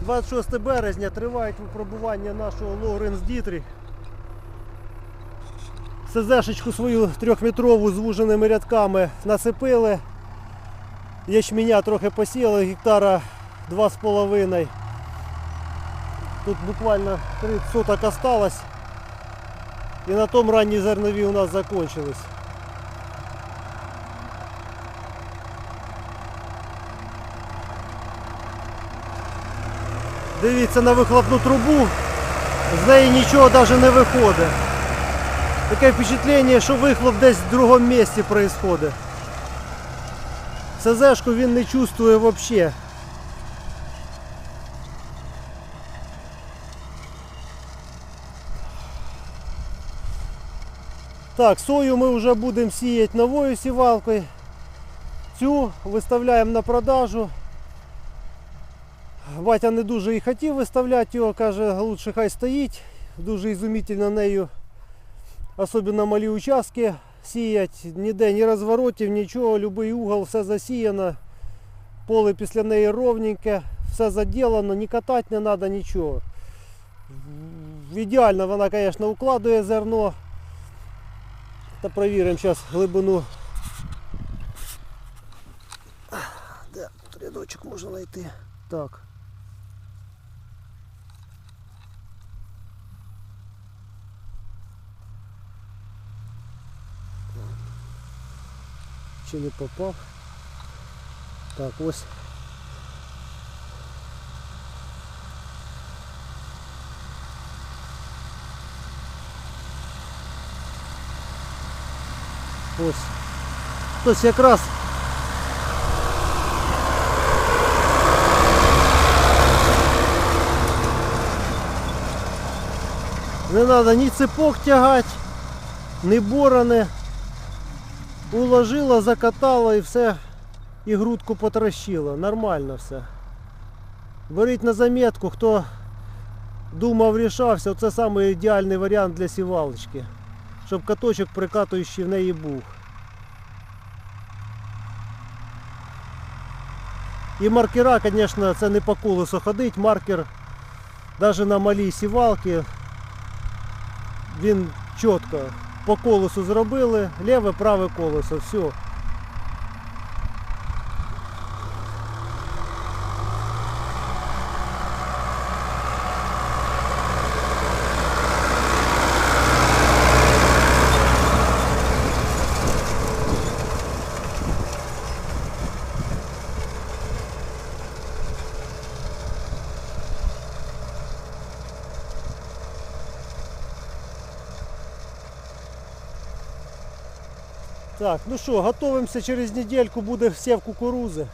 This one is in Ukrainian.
26 березня тривають випробування нашого Лоуренс Дітрі. СЗшечку свою трьохметрову з вуженими рядками насипили. Ячменя трохи посіяли, гектара 2,5. Тут буквально 30 соток осталось. І на тому ранні зернові у нас закончились. Дивіться на вихлопну трубу, з неї нічого навіть не виходить. Таке впечатлення, що вихлоп десь в другому місці відбувається. СЗшку він не чувствує взагалі. Так, сою ми вже будемо сіяти новою сівалкою. Цю виставляємо на продажу. Батя не дуже і хотів виставляти його, каже, лучше хай стоїть. Дуже ізумітельно нею, особливо малі участки сіять. Ніде ні розворотів, нічого, будь-який угол, все засіяно. Поле після неї ровненьке, все заділено, ні катати не треба, нічого. Ідеально вона, звісно, укладує зерно. Та провіримо зараз глибину. Де тут рядочок можна знайти? Так. Чи не попав? Так, ось. Ось. Тобто якраз не треба ні цепок тягати, ні борони. Уложила, закатала і все, і грудку потрощила. Нормально все. Беріть на заметку, хто думав, рішався, це саме ідеальний варіант для сівалочки. Щоб каточок прикатуючий в неї був. І маркера, звісно, це не по колесу ходить. Маркер навіть на малій сівалці він чітко по колесу зробили, ліве, праве колесо, все. Так, ну що, готуємося через недельку буде всів кукурузи.